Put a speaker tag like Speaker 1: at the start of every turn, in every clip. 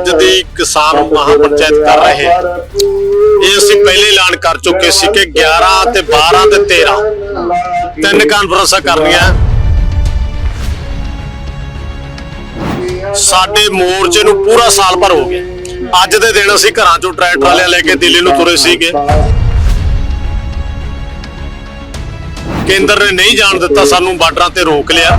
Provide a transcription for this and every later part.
Speaker 1: ਅੱਜ ਦੀ ਕਿਸਾਨ ਮਹਾਪੰਚਾਇਤ ਕਰ ਰਹੇ। ਇਹ ਅਸੀਂ ਪਹਿਲੇ ਐਲਾਨ ਕਰ ਚੁੱਕੇ ਸੀ ਕਿ 11 ਤੇ 12 ਤੇ 13 ਤਿੰਨ ਕਾਨਫਰੰਸਾਂ ਕਰਨੀਆਂ। ਸਾਡੇ ਮੋਰਚੇ ਨੂੰ ਪੂਰਾ ਸਾਲ ਭਰ ਹੋ ਗਿਆ। ਅੱਜ ਦੇ ਦਿਨ ਅਸੀਂ ਘਰਾਂ ਚੋਂ ਟਰੈਕਟਰ ਵਾਲਿਆਂ ਲੈ ਕੇ ਦਿੱਲੀ ਨੂੰ ਤੁਰੇ ਸੀਗੇ। ਕੇਂਦਰ ਨੇ ਨਹੀਂ ਜਾਣ ਦਿੱਤਾ, ਸਾਨੂੰ ਬਾਰਡਰਾਂ ਤੇ ਰੋਕ ਲਿਆ।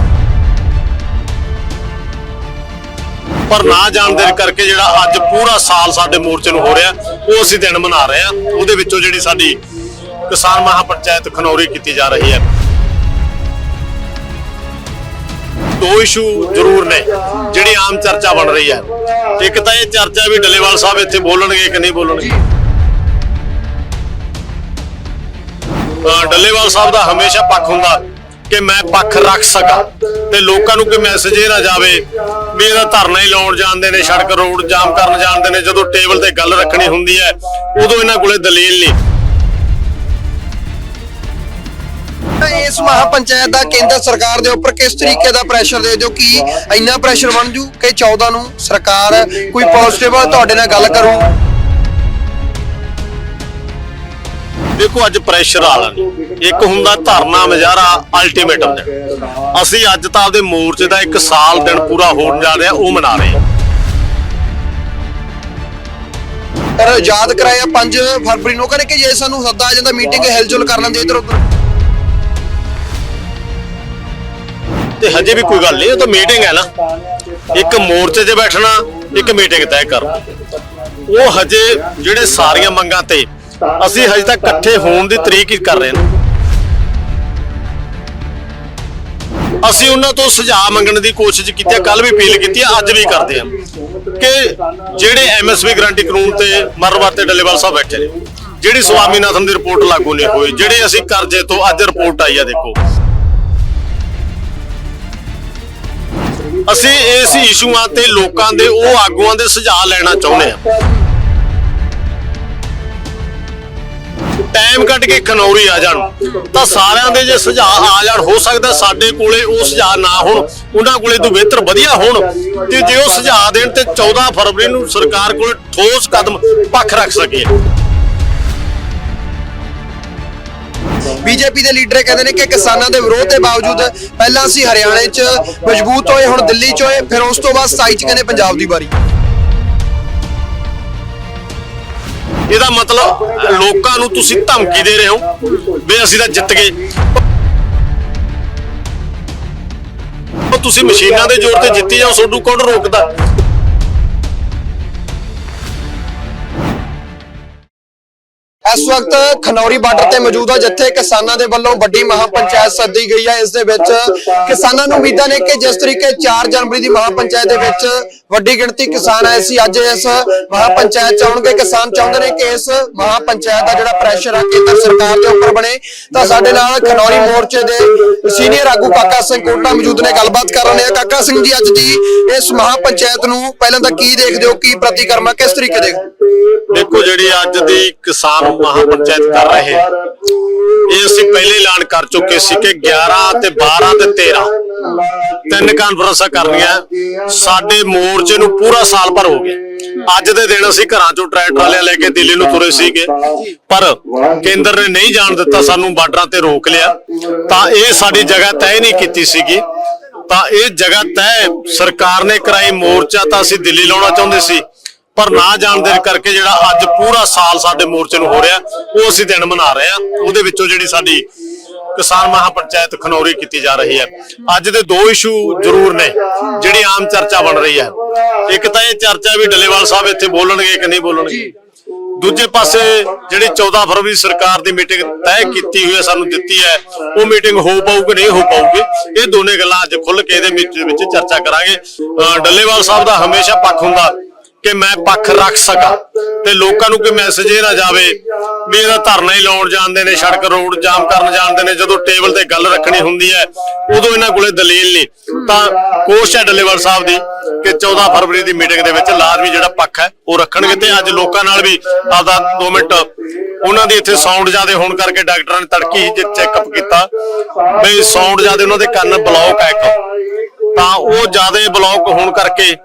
Speaker 1: ਪਰ ਨਾ ਜਾਣ ਦੇ ਕਰਕੇ ਜਿਹੜਾ ਅੱਜ ਪੂਰਾ ਸਾਲ ਸਾਡੇ ਮੋਰਚੇ ਨੂੰ ਹੋ ਰਿਹਾ, ਉਹ ਅਸੀਂ ਦਿਨ ਮਨਾ ਰਹੇ ਹਾਂ। ਉਹਦੇ ਵਿੱਚੋਂ ਜਿਹੜੀ ਸਾਡੀ ਕਿਸਾਨ ਮਹਾਪੰਚਾਇਤ ਖਨੌਰੀ ਕੀਤੀ ਜਾ ਰਹੀ ਹੈ। ਦੋ ਇਸ਼ੂ ਜ਼ਰੂਰ ਨੇ, ਜਿਹੜੀ ਆਮ ਚਰਚਾ ਬਣ ਰਹੀ ਹੈ। ਇੱਕ ਤਾਂ ਇਹ ਚਰਚਾ ਵੀ ਡੱਲੇਵਾਲ ਸਾਹਿਬ ਇੱਥੇ ਬੋਲਣਗੇ ਕਿ ਨਹੀਂ ਬੋਲਣਗੇ। ਡੱਲੇਵਾਲ ਸਾਹਿਬ ਦਾ ਹਮੇਸ਼ਾ ਪੱਖ ਹੁੰਦਾ ਕਿ ਮੈਂ ਪੱਖ ਰੱਖ ਸਕਾਂ ਤੇ ਲੋਕਾਂ ਨੂੰ ਕੋਈ ਮੈਸੇਜ ਇਹ ਨਾ ਜਾਵੇ ਵੀ ਇਹਦਾ ਧਰਨਾ ਹੀ ਲਾਉਣ ਜਾਂਦੇ ਨੇ, ਸੜਕ ਰੋਡ ਜਾਮ ਕਰਨ ਜਾਂਦੇ ਨੇ, ਜਦੋਂ ਟੇਬਲ ਤੇ ਗੱਲ ਰੱਖਣੀ ਹੁੰਦੀ ਹੈ, ਉਦੋਂ ਇਹਨਾਂ ਕੋਲੇ ਦਲੀਲ ਨਹੀਂ।
Speaker 2: ਇਸ ਮਹਾਪੰਚਾਇਤ ਦਾ ਕੇਂਦਰ ਸਰਕਾਰ ਦੇ ਉੱਪਰ ਕਿਸ ਤਰੀਕੇ ਦਾ ਪ੍ਰੈਸ਼ਰ ਦੇ ਦਿਓ ਕਿ ਇੰਨਾ ਪ੍ਰੈਸ਼ਰ ਬਣ ਜੂ ਕਿ 14 ਨੂੰ ਸਰਕਾਰ ਕੋਈ ਪੋਜ਼ਿਟਿਵ ਤੁਹਾਡੇ ਨਾਲ ਗੱਲ ਕਰੂ
Speaker 1: ਦੇਖੋ ਅੱਜ ਪ੍ਰੈਸ਼ਰ ਨਹੀਂ ਇੱਕ ਹੁੰਦਾ ਧਰਨਾ ਮਜ਼ਾਰਾ ਅਲਟੀਮੇਟਮ ਦੇ ਅਸੀਂ ਅੱਜ ਤਾਂ ਆਪਦੇ ਮੋਰਚੇ ਦਾ ਇੱਕ ਸਾਲ ਦਿਨ ਪੂਰਾ ਹੋਣ ਜਾ ਰਿਹਾ ਉਹ ਮਨਾ ਰਹੇ ਹਾਂ।
Speaker 2: ਪਰ ਯਾਦ ਕਰਾਇਆ 5 ਫਰਵਰੀ ਨੂੰ। ਕਹਿੰਦੇ ਕਿ ਜੇ ਸਾਨੂੰ ਸੱਦਾ ਆ ਜਾਂਦਾ ਮੀਟਿੰਗ ਹਿਲਜੁਲ ਕਰ ਲੈਂਦੇ ਇਧਰ ਉਧਰ।
Speaker 1: ਤੇ ਹਜੇ ਵੀ ਕੋਈ ਗੱਲ ਨਹੀਂ ਉਹ ਤਾਂ ਮੀਟਿੰਗ ਹੈ ਨਾ। ਇੱਕ ਮੋਰਚੇ 'ਤੇ ਬੈਠਣਾ ਇੱਕ ਮੀਟਿੰਗ ਤੈਅ ਕਰਨਾ। ਉਹ ਹਜੇ ਜਿਹੜੇ ਸਾਰੀਆਂ ਮੰਗਾਂ ਤੇ ਅਸੀਂ ਹਜੇ ਤੱਕ ਇਕੱਠੇ ਹੋਣ ਦੀ ਤਰੀਕ ਹੀ ਕਰ ਰਹੇ ਹਾਂ ਅਸੀਂ ਉਹਨਾਂ ਤੋਂ ਸੁਝਾਅ ਮੰਗਣ ਦੀ ਕੋਸ਼ਿਸ਼ ਕੀਤੀ ਹੈ ਕੱਲ ਵੀ ਅਪੀਲ ਕੀਤੀ ਹੈ ਅੱਜ ਵੀ ਕਰਦੇ ਹਾਂ ਕਿ ਜਿਹੜੇ ਐਮਐਸਪੀ ਗਰੰਟੀ ਕਾਨੂੰਨ ਤੇ ਮਰਵਾ ਤੇ ਡੱਲੇਵਾਲ ਸਾਹਿਬ ਬੈਠੇ ਨੇ, ਜਿਹੜੀ ਸਵਾਮੀਨਾਥਨ ਦੀ ਰਿਪੋਰਟ ਲਾਗੂ ਨਹੀਂ ਹੋਈ, ਜਿਹੜੇ ਅਸੀਂ ਕਰਜ਼ੇ ਤੋਂ ਅੱਜ ਰਿਪੋਰਟ ਆਈ ਆ ਦੇਖੋ। ਅਸੀਂ ਇਸ ਇਸ਼ੂਆਂ ਤੇ ਲੋਕਾਂ ਦੇ, ਉਹ ਆਗੂਆਂ ਦੇ ਸੁਝਾਅ ਲੈਣਾ ਚਾਹੁੰਦੇ ਹਾਂ ਟਾਈਮ ਕੱਢ ਕੇ ਖਨੌਰੀ ਆ ਜਾਣ, ਤਾਂ ਸਾਰਿਆਂ ਦੇ ਜੇ ਸੁਝਾਅ ਆ ਜਾਣ, ਹੋ ਸਕਦਾ ਸਾਡੇ ਕੋਲੇ ਉਹ ਸੁਝਾਅ ਨਾ ਹੋਣ, ਉਹਨਾਂ ਕੋਲੇ ਤੋਂ ਬਿਹਤਰ ਵਧੀਆ ਹੋਣ, ਤੇ ਜੇ ਉਹ ਸੁਝਾਅ ਦੇਣ ਤੇ 14 ਫਰਵਰੀ ਨੂੰ ਸਰਕਾਰ ਕੋਲ ਠੋਸ ਕਦਮ ਪੱਖ ਰੱਖ ਸਕੀਏ।
Speaker 2: ਬੀਜੇਪੀ ਦੇ ਲੀਡਰ ਕਹਿੰਦੇ ਨੇ ਕਿ ਕਿਸਾਨਾਂ ਦੇ ਵਿਰੋਧ ਦੇ ਬਾਵਜੂਦ ਪਹਿਲਾਂ ਅਸੀਂ ਹਰਿਆਣੇ 'ਚ ਮਜ਼ਬੂਤ ਹੋਏ, ਹੁਣ ਦਿੱਲੀ 'ਚ ਹੋਏ, ਫਿਰ ਉਸ ਤੋਂ ਬਾਅਦ 27 'ਚ ਕਹਿੰਦੇ ਪੰਜਾਬ ਦੀ ਵਾਰੀ।
Speaker 1: ਇਹਦਾ ਮਤਲਬ ਲੋਕਾਂ ਨੂੰ ਤੁਸੀਂ ਧਮਕੀ ਦੇ ਰਹੇ ਹੋ ਵੀ ਅਸੀਂ ਤਾਂ ਜਿੱਤ ਗਏ। ਤੁਸੀਂ ਮਸ਼ੀਨਾਂ ਦੇ ਜ਼ੋਰ ਤੇ ਜਿੱਤੀ ਜਾਓ ਤੁਹਾਨੂੰ ਕੌਣ ਰੋਕਦਾ?
Speaker 2: ਇਸ ਵਕਤ ਖਨੌਰੀ ਬਾਰਡਰ ਤੇ ਮੌਜੂਦ ਹਾਂ ਜਿੱਥੇ ਕਿਸਾਨਾਂ ਦੇ ਵੱਲੋਂ ਵੱਡੀ ਮਹਾਪੰਚਾਇਤ ਸੱਦੀ ਗਈ ਹੈ ਇਸ ਦੇ ਵਿੱਚ ਕਿਸਾਨਾਂ ਨੂੰ ਉਮੀਦਾਂ ਨੇ ਕਿ ਜਿਸ ਤਰੀਕੇ 4 ਜਨਵਰੀ ਦੀ ਮਹਾਪੰਚਾਇਤ ਦੇ ਵਿੱਚ ਵੱਡੀ ਗਿਣਤੀ ਕਿਸਾਨ ਆਏ ਸੀ, ਅੱਜ ਇਸ ਮਹਾਪੰਚਾਇਤ ਪੰਚਾਇਤ ਆਉਣਗੇ। ਕਿਸਾਨ ਚਾਹੁੰਦੇ ਨੇ ਕਿ ਇਸ ਮਹਾਪੰਚਾਇਤ ਦਾ ਜਿਹੜਾ ਪ੍ਰੈਸ਼ਰ ਆ, ਕੇਂਦਰ ਸਰਕਾਰ ਦੇ ਉੱਪਰ ਬਣੇ। ਤਾਂ ਸਾਡੇ ਨਾਲ ਖਨੌਰੀ ਮੋਰਚੇ ਦੇ ਸੀਨੀਅਰ ਆਗੂ ਕਾਕਾ ਸਿੰਘ ਕੋਟਾ ਮੌਜੂਦ ਨੇ, ਗੱਲਬਾਤ ਕਰ ਰਹੇ ਆ ਕਾਕਾ ਸਿੰਘ ਜੀ, ਅੱਜ ਦੀ ਇਸ ਮਹਾਪੰਚਾਇਤ ਨੂੰ ਪਹਿਲਾਂ ਤਾਂ ਕੀ ਦੇਖਦੇ ਹੋ? ਕੀ ਪ੍ਰਤੀਕਰਮਾ ਕਿਸ ਤਰੀਕੇ ਦੇਖਦੇ ਹੋ?
Speaker 1: ਦੇਖੋ, ਜਿਹੜੀ ਅੱਜ ਦੀ ਕਿਸਾਨ ਮਹਾਪੰਚਾਇਤ ਕਰ ਰਹੇ ਇਹ ਅਸੀਂ ਪਹਿਲੇ ਐਲਾਨ ਕਰ ਚੁੱਕੇ ਸੀ ਕਿ 11 ਤੇ 12 ਤੇ 13 ਤਿੰਨ ਕਾਨਫਰੰਸਾਂ ਕਰਨੀਆਂ ਸਾਡੇ ਮੋਰਚੇ ਨੂੰ ਪੂਰਾ ਸਾਲ ਭਰ ਹੋ ਗਿਆ। ਅੱਜ ਦੇ ਦਿਨ ਅਸੀਂ ਘਰਾਂ ਚੋਂ ਟਰੈਕਟਰ ਵਾਲਿਆਂ ਲੈ ਕੇ ਦਿੱਲੀ ਨੂੰ ਤੁਰੇ ਸੀਗੇ। ਪਰ ਕੇਂਦਰ ਨੇ ਨਹੀਂ ਜਾਣ ਦਿੱਤਾ ਸਾਨੂੰ ਬਾਰਡਰਾਂ ਤੇ ਰੋਕ ਲਿਆ। ਤਾਂ ਇਹ ਸਾਡੀ ਜਗ੍ਹਾ ਤੈਅ ਨਹੀਂ ਕੀਤੀ ਸੀਗੀ। ਤਾਂ ਇਹ ਜਗ੍ਹਾ ਤੈਅ ਸਰਕਾਰ ਨੇ ਕਰਾਈ ਮੋਰਚਾ ਤਾਂ ਅਸੀਂ ਦਿੱਲੀ ਲਾਉਣਾ ਚਾਹੁੰਦੇ ਸੀ। ਪਰ ਨਾ ਜਾਣ ਦੇ ਕਰਕੇ ਜਿਹੜਾ ਅੱਜ ਪੂਰਾ ਸਾਲ ਸਾਡੇ ਮੋਰਚੇ ਨੂੰ ਹੋ ਰਿਹਾ, ਉਹ ਅਸੀਂ ਦਿਨ ਮਨਾ ਰਹੇ ਹਾਂ। ਉਹਦੇ ਵਿੱਚੋਂ ਜਿਹੜੀ ਸਾਡੀ ਕਿਸਾਨ ਮਹਾਪੰਚਾਇਤ ਖਨੌਰੀ ਕੀਤੀ ਜਾ ਰਹੀ ਹੈ। ਅੱਜ ਦੇ ਦੋ ਇਸ਼ੂ ਜ਼ਰੂਰ ਨੇ, ਜਿਹੜੀ ਆਮ ਚਰਚਾ ਬਣ ਰਹੀ ਹੈ। ਇੱਕ ਤਾਂ ਇਹ ਚਰਚਾ ਵੀ ਡੱਲੇਵਾਲ ਸਾਹਿਬ ਇੱਥੇ ਬੋਲਣਗੇ ਕਿ ਨਹੀਂ ਬੋਲਣਗੇ। ਦੂਜੇ ਪਾਸੇ ਜਿਹੜੀ 14 ਫਰਵਰੀ ਸਰਕਾਰ ਦੀ ਮੀਟਿੰਗ ਤੈਅ ਕੀਤੀ ਹੋਈ ਹੈ, ਸਾਨੂੰ ਦਿੱਤੀ ਹੈ, ਉਹ ਮੀਟਿੰਗ ਹੋ ਪਾਊਗੀ, ਨਹੀਂ ਹੋ ਪਾਊਗੀ, ਇਹ ਦੋਨੇ ਗੱਲਾਂ ਅੱਜ ਖੁੱਲ ਕੇ ਇਹਦੇ ਵਿੱਚ ਵਿੱਚ ਚਰਚਾ ਕਰਾਂਗੇ। ਡੱਲੇਵਾਲ ਸਾਹਿਬ ਦਾ ਹਮੇਸ਼ਾ ਪੱਖ ਹੁੰਦਾ ਕਿ ਮੈਂ ਪੱਖ ਰੱਖ ਸਕਾਂ ਤੇ ਲੋਕਾਂ ਨੂੰ ਕੋਈ ਮੈਸੇਜ ਇਹ ਨਾ ਜਾਵੇ ਵੀ ਇਹਦਾ ਧਰਨਾ ਹੀ ਲਾਉਣ ਜਾਂਦੇ ਨੇ, ਸੜਕ ਰੋਡ ਜਾਮ ਕਰਨ ਜਾਂਦੇ ਨੇ, ਜਦੋਂ ਟੇਬਲ ਤੇ ਗੱਲ ਰੱਖਣੀ ਹੁੰਦੀ ਹੈ, ਉਦੋਂ ਇਹਨਾਂ ਕੋਲੇ ਦਲੀਲ ਨਹੀਂ। ਤਾਂ ਕੋਸ਼ਿਸ਼ ਹੈ ਡੱਲੇਵਾਲ ਸਾਹਿਬ ਦੀ ਕਿ 14 ਫਰਵਰੀ ਦੀ ਮੀਟਿੰਗ ਦੇ ਵਿੱਚ ਲਾਜ਼ਮੀ ਜਿਹੜਾ ਪੱਖ ਹੈ, ਉਹ ਰੱਖਣਗੇ ਤੇ ਅੱਜ ਲੋਕਾਂ ਨਾਲ ਵੀ ਆਪਦਾ 2 ਮਿੰਟ ਉਹਨਾਂ ਦੀ ਇੱਥੇ ਸਾਊਂਡ ਜ਼ਿਆਦੇ ਹੋਣ ਕਰਕੇ ਡਾਕਟਰਾਂ ਨੇ ਤੜਕੀ ਹੀ ਚੈੱਕਅਪ ਕੀਤਾ ਬਈ ਸਾਊਂਡ ਜ਼ਿਆਦੇ ਉਹਨਾਂ ਦੇ ਕੰਨ ਬਲੌਕ ਹੈ ਇੱਕ। ਤਾਂ ਉਹ ਜ਼ਿਆਦੇ ਬਲੌਕ ਹੋਣ ਕਰਕੇ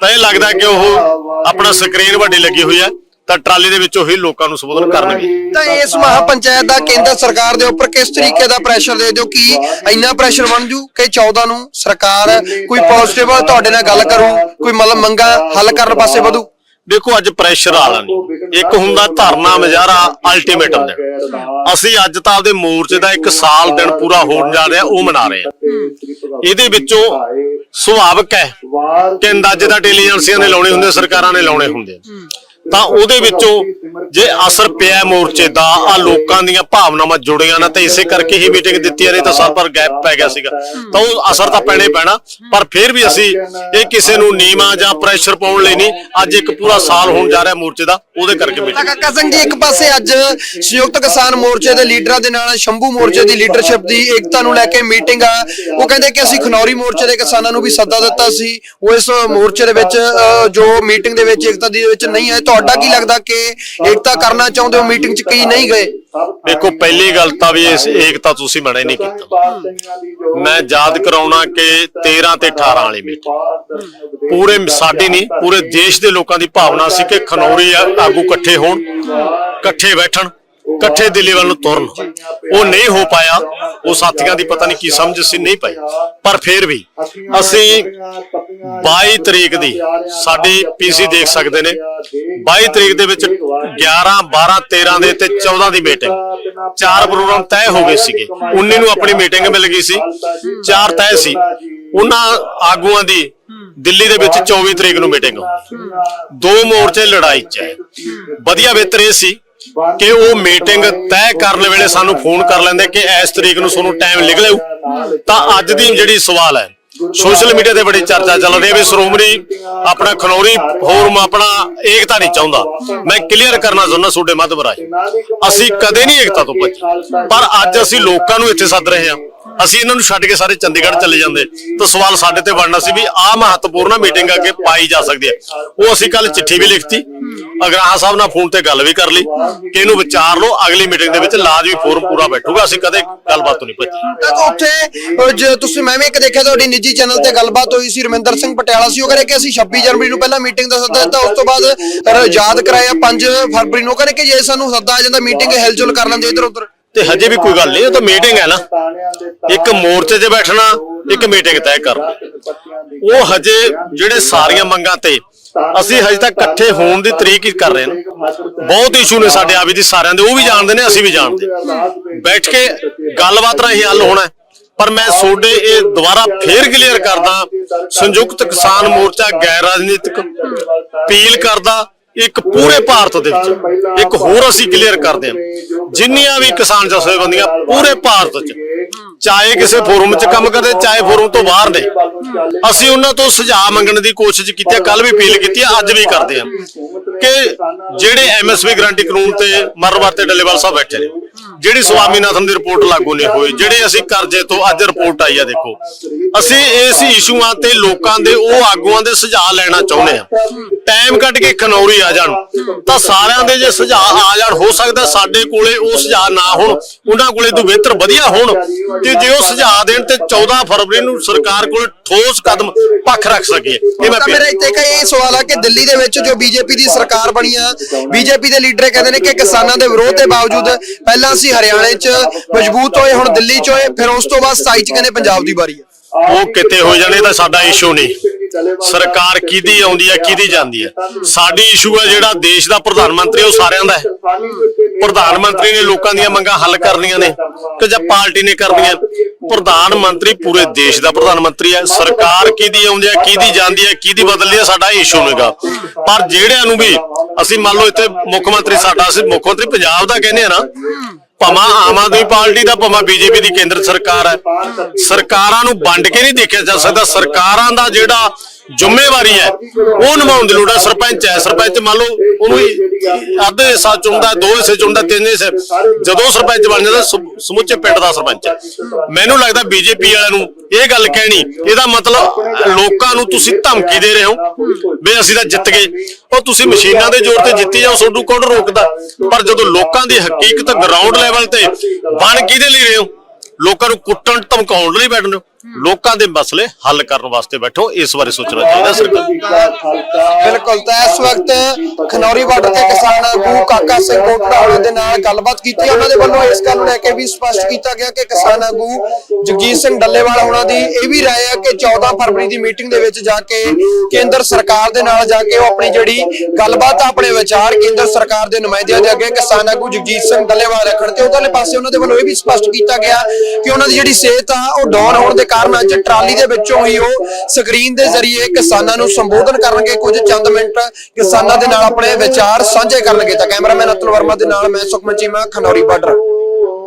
Speaker 1: ਤਾਂ ਇਹ ਲੱਗਦਾ ਕਿ ਉਹ ਆਪਣਾ ਸਕਰੀਨ ਵੱਡੀ ਲੱਗੀ ਹੋਈ ਹੈ ਤਾਂ ਟਰਾਲੀ ਦੇ ਵਿੱਚੋਂ ਹੀ ਲੋਕਾਂ ਨੂੰ ਸੰਬੋਧਨ ਕਰਨਗੇ।
Speaker 2: ਤਾਂ ਇਸ ਮਹਾ ਪੰਚਾਇਤ ਦਾ ਕੇਂਦਰ ਸਰਕਾਰ ਦੇ ਉੱਪਰ ਕਿਸ ਤਰੀਕੇ ਦਾ ਪ੍ਰੈਸ਼ਰ ਦੇ ਦਿਓ ਕਿ ਇੰਨਾ ਪ੍ਰੈਸ਼ਰ ਬਣ ਜੂ ਕਿ 14 ਨੂੰ ਸਰਕਾਰ ਕੋਈ ਪੋਜ਼ਿਟਿਵ ਤੁਹਾਡੇ ਨਾਲ ਗੱਲ ਕਰੂ ਕੋਈ ਮਤਲਬ ਮੰਗਾ ਹੱਲ ਕਰਨ ਪਾਸੇ ਵਧੂ?
Speaker 1: ਦੇਖੋ ਅੱਜ ਪ੍ਰੈਸ਼ਰ ਵਾਲਾ ਨਹੀਂ। ਇੱਕ ਹੁੰਦਾ ਧਰਨਾ ਮਜ਼ਾਰਾ ਅਲਟੀਮੇਟਮ ਦੇਣਾ। ਅਸੀਂ ਅੱਜ ਤਾਂ ਆਪਦੇ ਮੋਰਚੇ ਦਾ ਇੱਕ ਸਾਲ ਦਿਨ ਪੂਰਾ ਹੋਣ ਜਾ ਰਿਹਾ ਉਹ ਮਨਾ ਰਹੇ ਹਾਂ ਇਹਦੇ ਵਿੱਚੋਂ ਸੁਭਾਵਕ ਹੈ। ਕਿ ਅੰਦਾਜ਼ੇ ਦਾ ਇੰਟੈਲੀਜੈਂਸੀਆਂ ਨੇ ਲਾਉਣੇ ਹੁੰਦੇ ਸਰਕਾਰਾਂ ਨੇ ਲਾਉਣੇ ਹੁੰਦੇ ਆ। ਤਾਂ ਉਹਦੇ ਵਿੱਚੋਂ ਜੇ ਅਸਰ ਪਿਆ ਮੋਰਚੇ ਦਾ ਆ ਲੋਕਾਂ ਦੀਆਂ ਭਾਵਨਾਵਾਂ ਜੁੜੀਆਂ ਨਾ ਤੇ ਇਸੇ ਕਰਕੇ ਹੀ ਮੀਟਿੰਗ ਦਿੱਤੀ ਨਹੀਂ ਤਾਂ ਸਾਲ ਪਰ ਗੈਪ ਪੈ ਗਿਆ ਸੀਗਾ। ਤਾਂ ਉਹ ਅਸਰ ਤਾਂ ਪੈਣੇ ਪੈਣਾ ਪਰ ਫਿਰ ਵੀ ਅਸੀਂ ਇਹ ਕਿਸੇ ਨੂੰ ਨੀਵਾ ਜਾਂ ਪ੍ਰੈਸ਼ਰ ਪਾਉਣ ਲਈ ਨਹੀਂ ਅੱਜ ਇੱਕ ਪੂਰਾ ਸਾਲ ਹੋਣ ਜਾ ਰਿਹਾ ਮੋਰਚੇ ਦਾ ਉਹਦੇ ਕਰਕੇ ਮੀਟਿੰਗ
Speaker 2: ਕਾਕਾ ਸਿੰਘ ਜੀ ਇੱਕ ਪਾਸੇ ਅੱਜ ਸੰਯੁਕਤ ਕਿਸਾਨ ਮੋਰਚੇ ਦੇ ਲੀਡਰਾਂ ਦੇ ਨਾਲ ਸ਼ੰਭੂ ਮੋਰਚੇ ਦੀ ਲੀਡਰਸ਼ਿਪ ਦੀ ਏਕਤਾ ਨੂੰ ਲੈ ਕੇ ਮੀਟਿੰਗ ਆ। ਉਹ ਕਹਿੰਦੇ ਕਿ ਅਸੀਂ ਖਨੌਰੀ ਮੋਰਚੇ ਦੇ ਕਿਸਾਨਾਂ ਨੂੰ ਵੀ ਸੱਦਾ ਦਿੱਤਾ ਸੀ ਉਹ ਇਸ ਮੋਰਚੇ ਦੇ ਵਿੱਚ ਜੋ ਮੀਟਿੰਗ ਦੇ ਵਿੱਚ ਏਕਤਾ ਦੀ ਵਿੱਚ ਨਹੀਂ ਆਏ ਤੁਹਾਡਾ ਕੀ ਲੱਗਦਾ ਕਿ ਏਕਤਾ ਕਰਨਾ ਚਾਹੁੰਦੇ ਹੋ, ਮੀਟਿੰਗ 'ਚ ਕੀ ਨਹੀਂ ਗਏ?
Speaker 1: ਦੇਖੋ, ਪਹਿਲੀ ਗੱਲ ਤਾਂ ਵੀ ਇਸ ਏਕਤਾ ਤੁਸੀਂ ਮਨਾ ਹੀ ਨਹੀਂ ਕੀਤਾ। ਮੈਂ ਯਾਦ ਕਰਾਉਣਾ ਕਿ 13 ਤੇ 18 ਵਾਲੀ ਮੀਟਿੰਗ। ਪੂਰੇ ਸਾਡੀ ਨਹੀਂ, ਪੂਰੇ ਦੇਸ਼ ਦੇ ਲੋਕਾਂ ਦੀ ਭਾਵਨਾ ਸੀ ਕਿ ਖਨੌਰੀ ਆਗੂ ਇਕੱਠੇ ਹੋਣ, ਇਕੱਠੇ ਬੈਠਣ। ਇਕੱਠੇ ਦਿੱਲੀ ਵੱਲ ਨੂੰ ਤੁਰਨ। ਉਹ ਨਹੀਂ ਹੋ ਪਾਇਆ। ਉਹ ਸਾਥੀਆਂ ਦੀ ਪਤਾ ਨਹੀਂ ਕੀ ਸਮਝ ਸੀ, ਨਹੀਂ ਪਾਈ। ਪਰ ਫਿਰ ਵੀ ਅਸੀਂ 22 ਤਰੀਕ ਦੀ ਸਾਡੀ ਪੀਸੀ ਦੇਖ ਸਕਦੇ ਨੇ। 22 ਤਰੀਕ ਦੇ ਵਿੱਚ 11 12 13 ਦੇ ਤੇ 14 ਦੀ ਮੀਟਿੰਗ। ਚਾਰ ਪ੍ਰੋਗਰਾਮ ਤੈਅ ਹੋ ਗਏ ਸੀਗੇ। 19 ਨੂੰ ਆਪਣੀ ਮੀਟਿੰਗ ਮਿਲ ਗਈ ਸੀ। ਚਾਰ ਤੈਅ ਸੀ। ਉਹਨਾਂ ਆਗੂਆਂ ਦੀ ਦਿੱਲੀ ਦੇ ਵਿੱਚ 24 ਤਰੀਕ ਨੂੰ ਮੀਟਿੰਗ। ਦੋ ਮੋਰਚੇ ਲੜਾਈ ਚ ਹੈ ਵਧੀਆ ਬਿਹਤਰ ਇਹ ਸੀ ਕਿ ਉਹ ਮੀਟਿੰਗ ਤੈਅ ਕਰਨ ਵੇਲੇ ਸਾਨੂੰ ਫੋਨ ਕਰ ਲੈਂਦੇ ਕਿ ਇਸ ਤਰੀਕ ਨੂੰ ਤੁਹਾਨੂੰ ਟਾਈਮ ਲਿਖ ਤਾਂ ਅੱਜ ਦੀ ਜਿਹੜੀ ਸਵਾਲ ਹੈ ਸੋਸ਼ਲ ਮੀਡੀਆ ਤੇ ਬੜੀ ਚਰਚਾ ਚੱਲ ਰਹੀ ਹੈ ਵੀ ਸ਼੍ਰੋਮਣੀ ਆਪਣਾ ਖਨੌਰੀ ਫੋਰਮ ਆਪਣਾ ਏਕਤਾ ਨਹੀਂ ਚਾਹੁੰਦਾ। ਮੈਂ ਕਲੀਅਰ ਕਰਨਾ ਚਾਹੁੰਦਾ ਤੁਹਾਡੇ ਮਾਧਿਅਮ ਰਾਹੀਂ। ਅਸੀਂ ਕਦੇ ਨਹੀਂ ਏਕਤਾ ਤੋਂ ਭੱਜੇ। ਪਰ ਅੱਜ ਅਸੀਂ ਲੋਕਾਂ ਨੂੰ ਇੱਥੇ ਸੱਦ ਰਹੇ ਹਾਂ। ਅਸੀਂ ਇਹਨਾਂ ਨੂੰ ਛੱਡ ਕੇ ਸਾਰੇ ਚੰਡੀਗੜ੍ਹ ਚਲੇ ਜਾਂਦੇ। ਤਾਂ ਸਵਾਲ ਸਾਡੇ ਤੇ ਬਣਨਾ ਸੀ ਵੀ ਆਹ ਮਹੱਤਵਪੂਰਨ ਮੀਟਿੰਗ ਅੱਗੇ ਪਾਈ ਜਾ ਸਕਦੀ ਹੈ। ਉਹ ਅਸੀਂ ਕੱਲ ਚਿੱਠੀ ਵੀ ਲਿਖਤੀ। ਅਗਰਾਹਾਂ ਸਾਹਿਬ ਨਾਲ ਫੋਨ ਤੇ ਗੱਲ ਵੀ ਕਰ ਲਈ ਕਿ ਇਹਨੂੰ ਵਿਚਾਰ ਲਓ ਅਗਲੀ ਮੀਟਿੰਗ ਦੇ ਵਿੱਚ ਲਾਜ਼ਮੀ ਫੋਰਮ ਪੂਰਾ ਬੈਠੂਗਾ ਅਸੀਂ ਕਦੇ ਗੱਲਬਾਤ ਨਹੀਂ ਭੱਜੇ।
Speaker 2: ਤਾਂ ਉੱਥੇ ਜੇ ਤੁਸੀਂ ਮੈਂ ਵੀ ਇੱਕ ਦੇਖਿਆ ਤੁਹਾਡੀ ਨਿੱਜੀ ਚੈਨਲ ਤੇ ਗੱਲਬਾਤ ਹੋਈ ਸੀ ਰਮਿੰਦਰ ਸਿੰਘ ਪਟਿਆਲਾ ਸੀ ਉਹ ਕਹਿੰਦੇ ਕਿ ਅਸੀਂ 26 ਜਨਵਰੀ ਨੂੰ ਪਹਿਲਾਂ ਮੀਟਿੰਗ ਦਾ ਸੱਦਾ ਦਿੱਤਾ ਉਸ ਤੋਂ ਬਾਅਦ ਯਾਦ ਕਰਾਇਆ 5 ਫਰਵਰੀ ਨੂੰ। ਉਹ ਕਹਿੰਦੇ ਕਿ ਜੇ ਸਾਨੂੰ ਸੱਦਾ ਆ ਜਾਂਦਾ ਮੀਟਿੰਗ ਹਿਲਜੁਲ ਕਰ ਲੈਂਦੇ ਇਧਰ ਉਧਰ।
Speaker 1: ਤੇ ਹਜੇ ਵੀ ਕੋਈ ਗੱਲ ਨਹੀਂ ਇਹ ਤਾਂ ਮੀਟਿੰਗ ਹੈ ਨਾ। ਇੱਕ ਮੋਰਚੇ 'ਤੇ ਬੈਠਣਾ ਇੱਕ ਮੀਟਿੰਗ ਤੈਅ ਕਰਨਾ ਉਹ ਹਜੇ ਜਿਹੜੇ ਸਾਰੀਆਂ ਮੰਗਾਂ ਤੇ ਅਸੀਂ ਹਜੇ ਤੱਕ ਇਕੱਠੇ ਹੋਣ ਦੀ ਤਰੀਕ ਹੀ ਕਰ ਰਹੇ ਹਾਂ ਬਹੁਤ ਇਸ਼ੂ ਨੇ ਸਾਡੇ ਆਵੀ ਦੀ ਸਾਰਿਆਂ ਦੇ ਉਹ ਵੀ ਜਾਣਦੇ ਨੇ ਅਸੀਂ ਵੀ ਜਾਣਦੇ ਬੈਠ ਕੇ ਗੱਲਬਾਤ ਰਾਹੀਂ ਹੱਲ ਹੋਣਾ। ਪਰ ਮੈਂ ਤੁਹਾਡੇ ਇਹ ਦੁਬਾਰਾ ਫੇਰ ਕਲੀਅਰ ਕਰਦਾ ਸੰਯੁਕਤ ਕਿਸਾਨ ਮੋਰਚਾ ਗੈਰ ਰਾਜਨੀਤਿਕ ਅਪੀਲ ਕਰਦਾ ਇੱਕ ਪੂਰੇ ਭਾਰਤ ਦੇ ਵਿੱਚ ਇੱਕ ਹੋਰ ਅਸੀਂ ਕਲੀਅਰ ਕਰਦੇ ਹਾਂ। ਜਿੰਨੀਆਂ ਵੀ ਕਿਸਾਨ ਜਥੇਬੰਦੀਆਂ ਪੂਰੇ ਭਾਰਤ 'ਚ, ਚਾਹੇ ਕਿਸੇ ਫੋਰਮ 'ਚ ਕੰਮ ਕਰਦੇ, ਚਾਹੇ ਫੋਰਮ ਤੋਂ ਬਾਹਰ ਨੇ, ਅਸੀਂ ਉਹਨਾਂ ਤੋਂ ਸੁਝਾਅ ਮੰਗਣ ਦੀ ਕੋਸ਼ਿਸ਼ ਕੀਤੀ ਹੈ ਕੱਲ ਵੀ ਅਪੀਲ ਕੀਤੀ ਹੈ, ਅੱਜ ਵੀ ਕਰਦੇ ਹਾਂ ਕਿ ਜਿਹੜੇ ਐਮਐਸਪੀ ਗਰੰਟੀ ਕਾਨੂੰਨ ਤੇ ਮਰਵਾਰ ਤੇ ਡੱਲੇਵਾਲ ਸਾਹਿਬ ਬੈਠੇ ਨੇ ਜਿਹੜੀ ਸਵਾਮੀਨਾਥਨ ਦੀ ਰਿਪੋਰਟ ਲਾਗੂ ਨਹੀਂ ਹੋਈ, ਜਿਹੜੇ ਅਸੀਂ ਕਰਜ਼ੇ ਤੋਂ ਅੱਜ ਰਿਪੋਰਟ ਆਈ ਆ ਦੇਖੋ। ਅਸੀਂ ਇਸ ਇਸ਼ੂਆਂ ਤੇ ਲੋਕਾਂ ਦੇ, ਉਹ ਆਗੂਆਂ ਦੇ ਸੁਝਾਅ ਲੈਣਾ ਚਾਹੁੰਦੇ ਆ ਟਾਈਮ ਕੱਢ ਕੇ ਖਨੌਰੀ ਆ ਜਾਣ। ਤਾਂ ਸਾਰਿਆਂ ਦੇ ਜੇ ਸੁਝਾਅ ਆ ਜਾਣ, ਹੋ ਸਕਦਾ ਸਾਡੇ ਕੋਲੇ ਉਹ ਸੁਝਾਅ ਨਾ ਹੋਣ, ਉਹਨਾਂ ਕੋਲੇ ਤੋਂ ਬਿਹਤਰ ਵਧੀਆ ਹੋਣ। ਤੇ ਜੇ ਉਹ ਸੁਝਾਅ ਦੇਣ ਤੇ 14 ਫਰਵਰੀ ਨੂੰ ਸਰਕਾਰ ਕੋਲ ਠੋਸ ਕਦਮ ਪੱਖ ਰੱਖ ਸਕੀਏ। ਇਹ ਮੈਂ
Speaker 2: ਮੇਰਾ ਇੱਥੇ ਇੱਕ ਇਹ ਸਵਾਲ ਆ ਕਿ ਦਿੱਲੀ ਦੇ ਵਿੱਚ ਜੋ ਬੀਜੇਪੀ ਦੀ ਸਰਕਾਰ ਬਣੀ ਆ ਬੀਜੇਪੀ ਦੇ ਲੀਡਰ ਕਹਿੰਦੇ ਨੇ ਕਿ ਕਿਸਾਨਾਂ ਦੇ ਵਿਰੋਧ ਦੇ ਬਾਵਜੂਦ ਪਹਿਲਾਂ ਅਸੀਂ ਹਰਿਆਣੇ 'ਚ ਮਜ਼ਬੂਤ ਹੋਏ ਹੁਣ ਦਿੱਲੀ 'ਚ ਹੋਏ ਫਿਰ ਉਸ ਤੋਂ ਬਾਅਦ 27 'ਚ ਕਹਿੰਦੇ ਪੰਜਾਬ ਦੀ ਵਾਰੀ ਆ।
Speaker 1: ਉਹ ਕਿਤੇ ਹੋ ਜਾਣੇ ਤਾਂ ਸਾਡਾ ਇਸ਼ੂ ਨਹੀਂ। ਸਰਕਾਰ ਕਿਹਦੀ ਆਉਂਦੀ ਹੈ ਕਿਹਦੀ ਜਾਂਦੀ ਹੈ ਸਾਡੀ ਇਸ਼ੂ ਹੈ ਜਿਹੜਾ ਦੇਸ਼ ਦਾ ਪ੍ਰਧਾਨ ਮੰਤਰੀ ਉਹ ਸਾਰਿਆਂ ਦਾ ਹੈ। ਪ੍ਰਧਾਨ ਮੰਤਰੀ ਨੇ ਲੋਕਾਂ ਦੀਆਂ ਮੰਗਾਂ ਹੱਲ ਕਰਨੀਆਂ ਨੇ ਕਿ ਜਾਂ ਪਾਰਟੀ ਨੇ ਕਰਨੀਆਂ। ਪ੍ਰਧਾਨ ਮੰਤਰੀ ਪੂਰੇ ਦੇਸ਼ ਦਾ ਪ੍ਰਧਾਨ ਮੰਤਰੀ ਹੈ। ਸਰਕਾਰ ਕਿਹਦੀ ਆਉਂਦੀ ਹੈ, ਕਿਹਦੀ ਜਾਂਦੀ ਹੈ, ਕਿਹਦੀ ਬਦਲਦੀ ਹੈ, ਸਾਡਾ ਇਸ਼ੂ ਨਹੀਂਗਾ ਪਰ ਜਿਹੜਿਆਂ ਨੂੰ ਵੀ ਅਸੀਂ ਮੰਨ ਲਓ ਇੱਥੇ ਮੁੱਖ ਮੰਤਰੀ ਸਾਡਾ, ਅਸੀਂ ਮੁੱਖ ਮੰਤਰੀ ਪੰਜਾਬ ਦਾ ਕਹਿੰਦੇ ਆ ਨਾ, ਭਾਵੇਂ ਆਮ ਆਦਮੀ ਪਾਰਟੀ ਦਾ, ਭਾਵੇਂ ਬੀਜੇਪੀ ਦੀ ਕੇਂਦਰ ਸਰਕਾਰ ਹੈ। ਸਰਕਾਰਾਂ ਨੂੰ ਵੰਡ ਕੇ ਨਹੀਂ ਦੇਖਿਆ ਜਾ ਸਕਦਾ। ਸਰਕਾਰਾਂ ਦਾ ਜਿਹੜਾ ਜ਼ਿੰਮੇਵਾਰੀ ਹੈ। ਉਹ ਨਿਭਾਉਣ ਦੀ ਲੋੜ ਹੈ ਸਰਪੰਚ ਹੈ। ਸਰਪੰਚ ਮੰਨ ਲਓ, ਉਹਨੂੰ ਅੱਧੇ ਹਿੱਸਾ ਚੁਣਦਾ, ਦੋ ਹਿੱਸੇ ਚੁਣਦਾ, ਤਿੰਨ ਹਿੱਸੇ। ਜਦੋਂ ਸਰਪੰਚ ਬਣ ਜਾਂਦਾ ਸਮੁੱਚੇ ਪਿੰਡ ਦਾ ਸਰਪੰਚ। ਮੈਨੂੰ ਲੱਗਦਾ ਬੀਜੇਪੀ ਵਾਲਿਆਂ ਨੂੰ ਇਹ ਗੱਲ ਕਹਿਣੀ, ਇਹਦਾ ਮਤਲਬ ਲੋਕਾਂ ਨੂੰ ਤੁਸੀਂ ਧਮਕੀ ਦੇ ਰਹੇ ਹੋ ਵੀ ਅਸੀਂ ਤਾਂ ਜਿੱਤ ਗਏ। ਉਹ ਤੁਸੀਂ ਮਸ਼ੀਨਾਂ ਦੇ ਜ਼ੋਰ ਤੇ ਜਿੱਤੀ ਜਾਓ ਤੁਹਾਨੂੰ ਕੌਣ ਰੋਕਦਾ? ਪਰ ਜਦੋਂ ਲੋਕਾਂ ਦੀ ਹਕੀਕਤ ਗਰਾਊਂਡ ਲੈਵਲ ਤੇ ਬਣ ਕਿਹਦੇ ਲਈ ਰਹੇ ਹੋ? ਲੋਕਾਂ ਨੂੰ ਕੁੱਟਣ, ਧਮਕਾਉਣ ਲਈ ਬੈਠਣ ਲੋਕਾਂ ਦੇ ਮਸਲੇ ਹੱਲ ਕਰਨ ਵਾਸਤੇ ਬੈਠੋ ਇਸ ਬਾਰੇ ਸੋਚਣਾ ਚਾਹੀਦਾ ਸਰਕਾਰ।
Speaker 2: ਬਿਲਕੁਲ ਤਾਂ ਇਸ ਵਕਤ ਖਨੌਰੀ ਬਾਰਡਰ ਤੇ ਕਿਸਾਨ ਆਗੂ ਕਾਕਾ ਸਿੰਘ ਕੋਟੜਾ ਦੇ ਨਾਲ ਗੱਲਬਾਤ ਕੀਤੀ। ਉਹਨਾਂ ਦੇ ਵੱਲੋਂ ਇਸ ਗੱਲ ਨੂੰ ਲੈ ਕੇ ਵੀ ਸਪਸ਼ਟ ਕੀਤਾ ਗਿਆ ਕਿ ਕਿਸਾਨ ਆਗੂ ਜਗਜੀਤ ਸਿੰਘ ਡੱਲੇਵਾਲ ਹੋਣਾ ਦੀ ਇਹ ਵੀ ਰਾਏ ਹੈ ਕਿ 14 ਫਰਵਰੀ ਦੀ ਮੀਟਿੰਗ ਦੇ ਵਿੱਚ ਜਾ ਕੇ ਕੇਂਦਰ ਸਰਕਾਰ ਦੇ ਨਾਲ ਜਾ ਕੇ ਉਹ ਆਪਣੀ ਜਿਹੜੀ ਗੱਲਬਾਤ ਆ, ਆਪਣੇ ਵਿਚਾਰ ਕੇਂਦਰ ਸਰਕਾਰ ਦੇ ਨੁਮਾਇੰਦਿਆਂ ਦੇ ਅੱਗੇ ਕਿਸਾਨ ਆਗੂ ਜਗਜੀਤ ਸਿੰਘ ਡੱਲੇਵਾਲ ਰੱਖਣ ਤੇ ਉਧਰਲੇ ਪਾਸੇ ਉਹਨਾਂ ਦੇ ਵੱਲੋਂ ਇਹ ਵੀ ਸਪਸ਼ਟ ਕੀਤਾ ਗਿਆ ਕਿ ਉਹਨਾਂ ਦੀ ਜਿਹੜੀ ਸਿਹਤ ਆ ਉਹ ਡਾਊਨ ਹੋਣ ਦੇ ਕਾਰਨ ਅੱਜ ਟਰਾਲੀ ਦੇ ਵਿੱਚੋਂ ਹੀ ਉਹ ਸਕਰੀਨ ਦੇ ਜ਼ਰੀਏ ਕਿਸਾਨਾਂ ਨੂੰ ਸੰਬੋਧਨ ਕਰਨਗੇ। ਕੁਝ ਚੰਦ ਮਿੰਟ ਕਿਸਾਨਾਂ ਦੇ ਨਾਲ ਆਪਣੇ ਵਿਚਾਰ ਸਾਂਝੇ ਕਰਨਗੇ। ਤਾਂ ਕੈਮਰਾਮੈਨ ਅਤੁਲ ਵਰਮਾ ਦੇ ਨਾਲ ਮੈਂ ਸੁਖਮਨ ਚੀਮਾ ਖਨੌਰੀ ਬਾਰਡਰ।